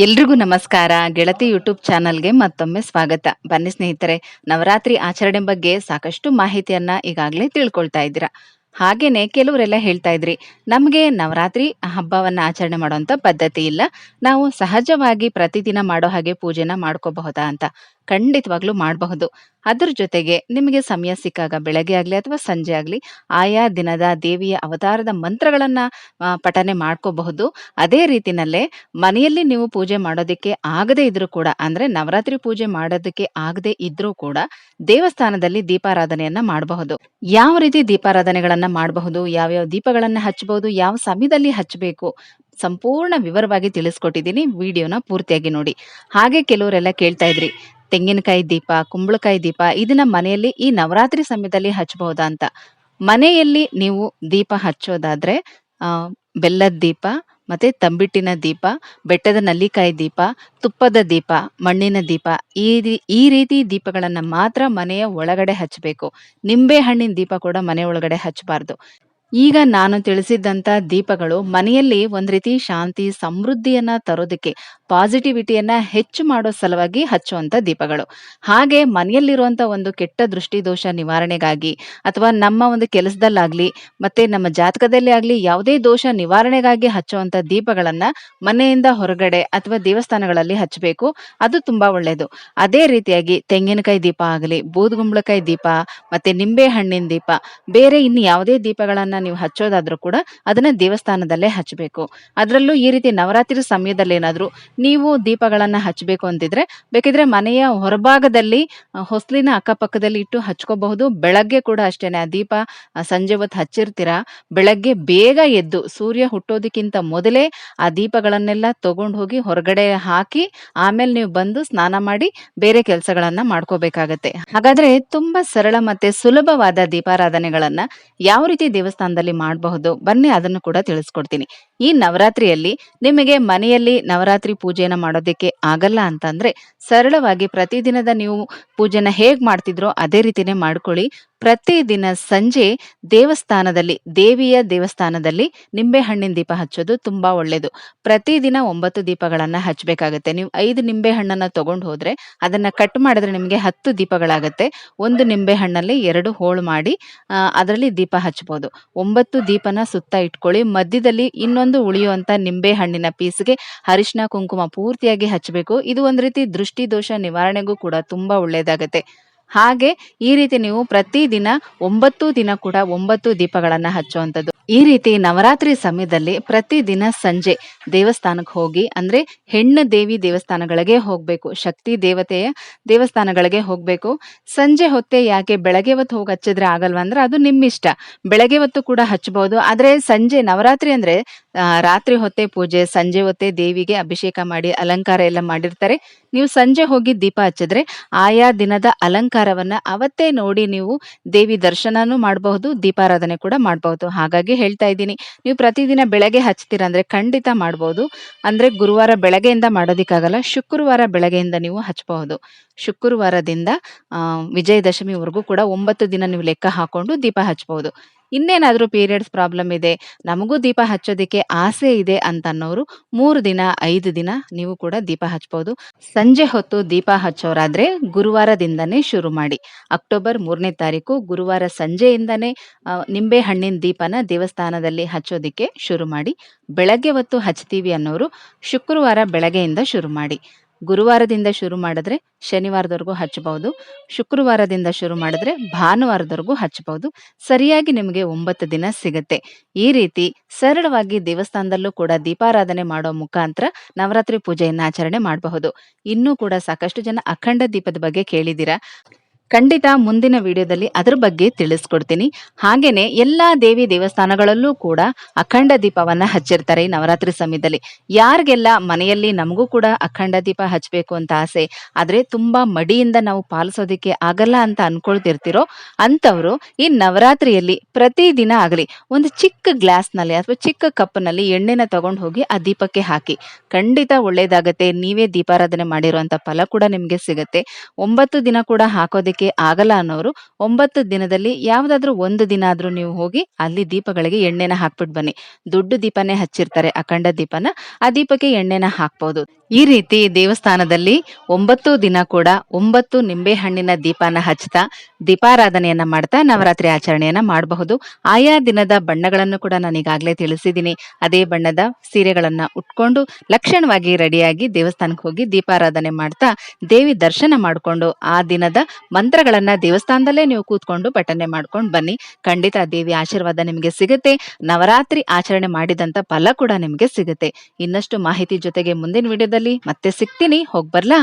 ಎಲ್ರಿಗೂ ನಮಸ್ಕಾರ. ಗೆಳತಿ ಯೂಟ್ಯೂಬ್ ಚಾನಲ್ಗೆ ಮತ್ತೊಮ್ಮೆ ಸ್ವಾಗತ. ಬನ್ನಿ ಸ್ನೇಹಿತರೆ, ನವರಾತ್ರಿ ಆಚರಣೆ ಬಗ್ಗೆ ಸಾಕಷ್ಟು ಮಾಹಿತಿಯನ್ನ ಈಗಾಗಲೇ ತಿಳ್ಕೊಳ್ತಾ ಇದ್ದೀರಾ. ಹಾಗೇನೆ ಕೆಲವರೆಲ್ಲ ಹೇಳ್ತಾ ಇದ್ರಿ, ನಮಗೆ ನವರಾತ್ರಿ ಹಬ್ಬವನ್ನ ಆಚರಣೆ ಮಾಡುವಂತ ಪದ್ಧತಿ ಇಲ್ಲ. ನಾವು ಸಹಜವಾಗಿ ಪ್ರತಿದಿನ ಮಾಡೋ ಹಾಗೆ ಪೂಜೆನ ಮಾಡ್ಕೋಬಹುದಾ ಅಂತ. ಖಂಡಿತವಾಗ್ಲೂ ಮಾಡಬಹುದು. ಅದ್ರ ಜೊತೆಗೆ ನಿಮಗೆ ಸಮಯ ಸಿಕ್ಕಾಗ ಬೆಳಗ್ಗೆ ಆಗ್ಲಿ ಅಥವಾ ಸಂಜೆ ಆಗ್ಲಿ ಆಯಾ ದಿನದ ದೇವಿಯ ಅವತಾರದ ಮಂತ್ರಗಳನ್ನ ಪಠನೆ ಮಾಡ್ಕೋಬಹುದು. ಅದೇ ರೀತಿನಲ್ಲೇ ಮನೆಯಲ್ಲಿ ನೀವು ಪೂಜೆ ಮಾಡೋದಕ್ಕೆ ಆಗದೇ ಇದ್ರೂ ಕೂಡ, ಅಂದ್ರೆ ನವರಾತ್ರಿ ಪೂಜೆ ಮಾಡೋದಕ್ಕೆ ಆಗದೆ ಇದ್ರೂ ಕೂಡ ದೇವಸ್ಥಾನದಲ್ಲಿ ದೀಪಾರಾಧನೆಯನ್ನ ಮಾಡಬಹುದು. ಯಾವ ರೀತಿ ದೀಪಾರಾಧನೆಗಳನ್ನ ಮಾಡಬಹುದು, ಯಾವ್ಯಾವ ದೀಪಗಳನ್ನ ಹಚ್ಚಬಹುದು ಯಾವ ಸಮಯದಲ್ಲಿ ಹಚ್ಚಬೇಕು ಸಂಪೂರ್ಣ ವಿವರವಾಗಿ ತಿಳಿಸ್ಕೊಟ್ಟಿದ್ದೀನಿ. ವಿಡಿಯೋನ ಪೂರ್ತಿಯಾಗಿ ನೋಡಿ. ಹಾಗೆ ಕೆಲವರೆಲ್ಲ ಕೇಳ್ತಾ ಇದ್ರಿ ತೆಂಗಿನಕಾಯಿ ದೀಪ, ಕುಂಬಳಕಾಯಿ ದೀಪ ಇದನ್ನ ಮನೆಯಲ್ಲಿ ಈ ನವರಾತ್ರಿ ಸಮಯದಲ್ಲಿ ಹಚ್ಚಬಹುದಾ ಅಂತ. ಮನೆಯಲ್ಲಿ ನೀವು ದೀಪ ಹಚ್ಚೋದಾದ್ರೆ, ಆ, ಬೆಲ್ಲದ ದೀಪ, ಮತ್ತೆ ತಂಬಿಟ್ಟಿನ ದೀಪ, ಬೆಟ್ಟದ ನಲ್ಲಿಕಾಯಿ ದೀಪ, ತುಪ್ಪದ ದೀಪ, ಮಣ್ಣಿನ ದೀಪ, ಈ ಈ ರೀತಿ ದೀಪಗಳನ್ನ ಮಾತ್ರ ಮನೆಯ ಒಳಗಡೆ ಹಚ್ಚಬೇಕು ನಿಂಬೆ ಹಣ್ಣಿನ ದೀಪ ಕೂಡ ಮನೆ ಒಳಗಡೆ ಹಚ್ಚಬಾರ್ದು ಈಗ ನಾನು ತಿಳಿಸಿದ್ದಂತ ದೀಪಗಳು ಮನೆಯಲ್ಲಿ ಒಂದು ರೀತಿ ಶಾಂತಿ, ಸಮೃದ್ಧಿಯನ್ನ ತರೋದಕ್ಕೆ ಪಾಸಿಟಿವಿಟಿಯನ್ನ ಹೆಚ್ಚು ಮಾಡೋ ಸಲುವಾಗಿ ಹಚ್ಚುವಂತ ದೀಪಗಳು. ಹಾಗೆ ಮನೆಯಲ್ಲಿರುವಂತ ಒಂದು ಕೆಟ್ಟ ದೃಷ್ಟಿ ದೋಷ ನಿವಾರಣೆಗಾಗಿ ಅಥವಾ ನಮ್ಮ ಒಂದು ಕೆಲಸದಲ್ಲಾಗ್ಲಿ ಮತ್ತೆ ನಮ್ಮ ಜಾತಕದಲ್ಲಿ ಆಗಲಿ ಯಾವುದೇ ದೋಷ ನಿವಾರಣೆಗಾಗಿ ಹಚ್ಚುವಂತ ದೀಪಗಳನ್ನ ಮನೆಯಿಂದ ಹೊರಗಡೆ ಅಥವಾ ದೇವಸ್ಥಾನಗಳಲ್ಲಿ ಹಚ್ಚಬೇಕು. ಅದು ತುಂಬಾ ಒಳ್ಳೆಯದು ಅದೇ ರೀತಿಯಾಗಿ ತೆಂಗಿನಕಾಯಿ ದೀಪ ಆಗಲಿ ಬೂದುಗುಂಬಳಕಾಯಿ ದೀಪ ಮತ್ತೆ ನಿಂಬೆ ಹಣ್ಣಿನ ದೀಪ, ಬೇರೆ ಇನ್ನು ಯಾವುದೇ ದೀಪಗಳನ್ನ ನೀವು ಹಚ್ಚೋದಾದ್ರೂ ಕೂಡ ಅದನ್ನ ದೇವಸ್ಥಾನದಲ್ಲೇ ಹಚ್ಚಬೇಕು. ಅದರಲ್ಲೂ ಈ ರೀತಿ ನವರಾತ್ರಿ ಸಮಯದಲ್ಲಿ ಏನಾದ್ರೂ ನೀವು ದೀಪಗಳನ್ನ ಹಚ್ಚಬೇಕು ಅಂತಿದ್ರೆ, ಬೇಕಿದ್ರೆ ಮನೆಯ ಹೊರಭಾಗದಲ್ಲಿ ಹೊಸಲಿನ ಅಕ್ಕಪಕ್ಕದಲ್ಲಿ ಇಟ್ಟು ಹಚ್ಕೋಬಹುದು. ಬೆಳಗ್ಗೆ ಕೂಡ ಅಷ್ಟೇನೆ, ಆ ದೀಪ ಸಂಜೆ ಹೊತ್ತು ಹಚ್ಚಿರ್ತೀರಾ? ಬೆಳಗ್ಗೆ ಬೇಗ ಎದ್ದು ಸೂರ್ಯ ಹುಟ್ಟೋದಕ್ಕಿಂತ ಮೊದಲೇ ಆ ದೀಪಗಳನ್ನೆಲ್ಲ ತಗೊಂಡು ಹೋಗಿ ಹೊರಗಡೆ ಹಾಕಿ, ಆಮೇಲೆ ನೀವು ಬಂದು ಸ್ನಾನ ಮಾಡಿ ಬೇರೆ ಕೆಲಸಗಳನ್ನ ಮಾಡ್ಕೋಬೇಕಾಗತ್ತೆ. ಹಾಗಾದ್ರೆ ತುಂಬಾ ಸರಳ ಮತ್ತೆ ಸುಲಭವಾದ ದೀಪಾರಾಧನೆಗಳನ್ನ ಯಾವ ರೀತಿ ದೇವಸ್ಥಾನದಲ್ಲಿ ಮಾಡಬಹುದು. ಬನ್ನಿ ಅದನ್ನು ಕೂಡ ತಿಳಿಸ್ಕೊಡ್ತೀನಿ. ಈ ನವರಾತ್ರಿಯಲ್ಲಿ ನಿಮಗೆ ಮನೆಯಲ್ಲಿ ನವರಾತ್ರಿ ಪೂಜೆನ ಮಾಡೋದಕ್ಕೆ ಆಗಲ್ಲ ಅಂತಂದ್ರೆ ಸರಳವಾಗಿ ಪ್ರತಿದಿನದ ನೀವು ಪೂಜೆನ ಹೇಗ್ ಮಾಡ್ತಿದ್ರೋ ಅದೇ ರೀತಿನೇ ಮಾಡ್ಕೊಳ್ಳಿ. ಪ್ರತಿದಿನ ಸಂಜೆ ದೇವಸ್ಥಾನದಲ್ಲಿ, ದೇವಿಯ ದೇವಸ್ಥಾನದಲ್ಲಿ ನಿಂಬೆ ಹಣ್ಣಿನ ದೀಪ ಹಚ್ಚೋದು ತುಂಬಾ ಒಳ್ಳೆಯದು ಪ್ರತಿದಿನ ಒಂಬತ್ತು ದೀಪಗಳನ್ನು ಹಚ್ಚಬೇಕಾಗುತ್ತೆ. ನೀವು ಐದು ನಿಂಬೆ ಹಣ್ಣನ್ನು ತಗೊಂಡು ಹೋದರೆ ಅದನ್ನ ಕಟ್ ಮಾಡಿದ್ರೆ ನಿಮಗೆ ಹತ್ತು ದೀಪಗಳಾಗತ್ತೆ. ಒಂದು ನಿಂಬೆ ಹಣ್ಣಲ್ಲಿ ಎರಡು ಹೋಳು ಮಾಡಿ ಅದರಲ್ಲಿ ದೀಪ ಹಚ್ಬೋದು. ಒಂಬತ್ತು ದೀಪನ ಸುತ್ತ ಇಟ್ಕೊಳ್ಳಿ. ಮಧ್ಯದಲ್ಲಿ ಇನ್ನೊಂದು ಉಳಿಯುವಂತ ನಿಂಬೆ ಹಣ್ಣಿನ ಪೀಸ್ಗೆ ಅರಿಶಿನ ಕುಂಕುಮ ಪೂರ್ತಿಯಾಗಿ ಹಚ್ಚಬೇಕು ಇದು ಒಂದು ರೀತಿ ದೃಷ್ಟಿ ದೋಷ ನಿವಾರಣೆಗೂ ಕೂಡ ತುಂಬಾ ಒಳ್ಳೇದಾಗತ್ತೆ. ಹಾಗೆ ಈ ರೀತಿ ನೀವು ಪ್ರತಿದಿನ ಒಂಬತ್ತು ದಿನ ಕೂಡ ಒಂಬತ್ತು ದೀಪಗಳನ್ನ ಹಚ್ಚುವಂಥದ್ದು. ಈ ರೀತಿ ನವರಾತ್ರಿ ಸಮಯದಲ್ಲಿ ಪ್ರತಿದಿನ ಸಂಜೆ ದೇವಸ್ಥಾನಕ್ಕೆ ಹೋಗಿ, ಅಂದ್ರೆ ಹೆಣ್ಣು ದೇವಿ ದೇವಸ್ಥಾನಗಳಿಗೆ ಹೋಗ್ಬೇಕು, ಶಕ್ತಿ ದೇವತೆಯ ದೇವಸ್ಥಾನಗಳಿಗೆ ಹೋಗ್ಬೇಕು. ಸಂಜೆ ಹೊತ್ತೆ ಯಾಕೆ ಬೆಳಗ್ಗೆ ಹೊತ್ತು ಹೋಗಿ ಹಚ್ಚಿದ್ರೆ ಆಗಲ್ವಾ ಅಂದ್ರೆ ಅದು ನಿಮ್ಮಿಷ್ಟ. ಬೆಳಗ್ಗೆ ಹೊತ್ತು ಕೂಡ ಹಚ್ಚಬಹುದು ಆದರೆ ಸಂಜೆ ನವರಾತ್ರಿ ಅಂದ್ರೆ ರಾತ್ರಿ ಹೊತ್ತೆ ಪೂಜೆ, ಸಂಜೆ ಹೊತ್ತೆ ದೇವಿಗೆ ಅಭಿಷೇಕ ಮಾಡಿ, ಅಲಂಕಾರ ಎಲ್ಲ ಮಾಡಿರ್ತಾರೆ. ನೀವು ಸಂಜೆ ಹೋಗಿ ದೀಪ ಹಚ್ಚಿದ್ರೆ ಆಯಾ ದಿನದ ಅಲಂಕಾರವನ್ನ ಅವತ್ತೇ ನೋಡಿ ನೀವು ದೇವಿ ದರ್ಶನನೂ ಮಾಡಬಹುದು, ದೀಪಾರಾಧನೆ ಕೂಡ ಮಾಡಬಹುದು. ಹಾಗಾಗಿ ಹೇಳ್ತಾ ಇದ್ದೀನಿ. ನೀವು ಪ್ರತಿದಿನ ಬೆಳಗ್ಗೆ ಹಚ್ತೀರಾ ಅಂದರೆ ಖಂಡಿತ ಮಾಡಬಹುದು ಅಂದ್ರೆ ಗುರುವಾರ ಬೆಳಗ್ಗೆಯಿಂದ ಮಾಡೋದಿಕ್ಕಾಗಲ್ಲ, ಶುಕ್ರವಾರ ಬೆಳಗ್ಗೆಯಿಂದ ನೀವು ಹಚ್ಬಹುದು. ಶುಕ್ರವಾರದಿಂದ ವಿಜಯದಶಮಿವರೆಗೂ ಕೂಡ ಒಂಬತ್ತು ದಿನ ನೀವು ಲೆಕ್ಕ ಹಾಕೊಂಡು ದೀಪ ಹಚ್ಚಬಹುದು ಇನ್ನೇನಾದ್ರೂ ಪೀರಿಯಡ್ಸ್ ಪ್ರಾಬ್ಲಮ್ ಇದೆ, ನಮಗೂ ದೀಪ ಹಚ್ಚೋದಿಕ್ಕೆ ಆಸೆ ಇದೆ ಅಂತ ಅನ್ನೋರು ಮೂರು ದಿನ, ಐದು ದಿನ ನೀವು ಕೂಡ ದೀಪ ಹಚ್ಬಹುದು ಸಂಜೆ ಹೊತ್ತು ದೀಪ ಹಚ್ಚೋರಾದ್ರೆ ಗುರುವಾರದಿಂದನೇ ಶುರು ಮಾಡಿ. ಅಕ್ಟೋಬರ್ ಮೂರನೇ ತಾರೀಕು ಗುರುವಾರ ಸಂಜೆಯಿಂದನೇ ನಿಂಬೆ ಹಣ್ಣಿನ ದೀಪನ ದೇವಸ್ಥಾನದಲ್ಲಿ ಹಚ್ಚೋದಿಕ್ಕೆ ಶುರು ಮಾಡಿ. ಬೆಳಗ್ಗೆ ಹೊತ್ತು ಹಚ್ತೀವಿ ಅನ್ನೋರು ಶುಕ್ರವಾರ ಬೆಳಗ್ಗೆಯಿಂದ ಶುರು ಮಾಡಿ. ಗುರುವಾರದಿಂದ ಶುರು ಮಾಡಿದ್ರೆ ಶನಿವಾರದವರೆಗೂ ಹಚ್ಚಬಹುದು. ಶುಕ್ರವಾರದಿಂದ ಶುರು ಮಾಡಿದ್ರೆ ಭಾನುವಾರದವರೆಗೂ ಹಚ್ಚಬಹುದು. ಸರಿಯಾಗಿ ನಿಮಗೆ ಒಂಬತ್ತು ದಿನ ಸಿಗುತ್ತೆ. ಈ ರೀತಿ ಸರಳವಾಗಿ ದೇವಸ್ಥಾನದಲ್ಲೂ ಕೂಡ ದೀಪಾರಾಧನೆ ಮಾಡೋ ಮುಖಾಂತರ ನವರಾತ್ರಿ ಪೂಜೆಯನ್ನು ಆಚರಣೆ ಮಾಡಬಹುದು. ಇನ್ನೂ ಕೂಡ ಸಾಕಷ್ಟು ಜನ ಅಖಂಡ ದೀಪದ ಬಗ್ಗೆ ಕೇಳಿದ್ದೀರಾ? ಖಂಡಿತ ಮುಂದಿನ ವಿಡಿಯೋದಲ್ಲಿ ಅದರ ಬಗ್ಗೆ ತಿಳಿಸ್ಕೊಡ್ತೀನಿ. ಹಾಗೇನೆ ಎಲ್ಲಾ ದೇವಿ ದೇವಸ್ಥಾನಗಳಲ್ಲೂ ಕೂಡ ಅಖಂಡ ದೀಪವನ್ನ ಹಚ್ಚಿರ್ತಾರೆ ನವರಾತ್ರಿ ಸಮಯದಲ್ಲಿ. ಯಾರಿಗೆಲ್ಲ ಮನೆಯಲ್ಲಿ ನಮಗೂ ಕೂಡ ಅಖಂಡ ದೀಪ ಹಚ್ಚಬೇಕು ಅಂತ ಆಸೆ, ಆದ್ರೆ ತುಂಬಾ ಮಡಿಯಿಂದ ನಾವು ಪಾಲಿಸೋದಿಕ್ಕೆ ಆಗಲ್ಲ ಅಂತ ಅನ್ಕೊಳ್ತಿರ್ತಿರೋ ಅಂತವ್ರು ಈ ನವರಾತ್ರಿಯಲ್ಲಿ ಪ್ರತಿದಿನ ಆಗಲಿ, ಒಂದು ಚಿಕ್ಕ ಗ್ಲಾಸ್ನಲ್ಲಿ ಅಥವಾ ಚಿಕ್ಕ ಕಪ್ನಲ್ಲಿ ಎಣ್ಣೆನ ತಗೊಂಡು ಹೋಗಿ ಆ ದೀಪಕ್ಕೆ ಹಾಕಿ. ಖಂಡಿತ ಒಳ್ಳೇದಾಗತ್ತೆ, ನೀವೇ ದೀಪಾರಾಧನೆ ಮಾಡಿರುವಂತ ಫಲ ಕೂಡ ನಿಮ್ಗೆ ಸಿಗತ್ತೆ. ಒಂಬತ್ತು ದಿನ ಕೂಡ ಹಾಕೋದಕ್ಕೆ ಹಚ್ಚಲಿಕ್ಕೆ ಆಗಲ್ಲ ಅನ್ನೋರು ಒಂಬತ್ತು ದಿನದಲ್ಲಿ ಯಾವುದಾದ್ರೂ ಒಂದು ದಿನ ಆದ್ರೂ ನೀವು ಹೋಗಿ ಅಲ್ಲಿ ದೀಪಗಳಿಗೆ ಎಣ್ಣೆನ ಹಾಕ್ಬಿಟ್ಟು ಬನ್ನಿ. ದೊಡ್ಡ ದೀಪನೇ ಹಚ್ಚಿರ್ತಾರೆ ಅಖಂಡ ದೀಪನ. ಆ ದೀಪಕ್ಕೆ ಎಣ್ಣೆನ ಹಾಕ್ಬಹುದು ಈ ರೀತಿ ದೇವಸ್ಥಾನದಲ್ಲಿ ಒಂಬತ್ತು ದಿನ ಕೂಡ ಒಂಬತ್ತು ನಿಂಬೆ ಹಣ್ಣಿನ ದೀಪನ ಹಚ್ತಾ ದೀಪಾರಾಧನೆಯನ್ನ ಮಾಡ್ತಾ ನವರಾತ್ರಿ ಆಚರಣೆಯನ್ನ ಮಾಡಬಹುದು. ಆಯಾ ದಿನದ ಬಣ್ಣಗಳನ್ನು ಕೂಡ ನಾನು ಈಗಾಗಲೇ ತಿಳಿಸಿದ್ದೀನಿ. ಅದೇ ಬಣ್ಣದ ಸೀರೆಗಳನ್ನ ಉಟ್ಕೊಂಡು ಲಕ್ಷಣವಾಗಿ ರೆಡಿಯಾಗಿ ದೇವಸ್ಥಾನಕ್ಕೆ ಹೋಗಿ ದೀಪಾರಾಧನೆ ಮಾಡ್ತಾ ದೇವಿ ದರ್ಶನ ಮಾಡಿಕೊಂಡು ಆ ದಿನದ ಮಂತ್ರಗಳನ್ನ ದೇವಸ್ಥಾನದಲ್ಲೇ ನೀವು ಕೂತ್ಕೊಂಡು ಪಠನೆ ಮಾಡ್ಕೊಂಡು ಬನ್ನಿ. ಖಂಡಿತ ದೇವಿ ಆಶೀರ್ವಾದ ನಿಮಗೆ ಸಿಗುತ್ತೆ. ನವರಾತ್ರಿ ಆಚರಣೆ ಮಾಡಿದಂತ ಫಲ ಕೂಡ ನಿಮಗೆ ಸಿಗುತ್ತೆ. ಇನ್ನಷ್ಟು ಮಾಹಿತಿ ಜೊತೆಗೆ ಮುಂದಿನ ವಿಡಿಯೋದಲ್ಲಿ ಮತ್ತೆ ಸಿಗ್ತೀನಿ. ಹೋಗ್ಬರ್ಲಾ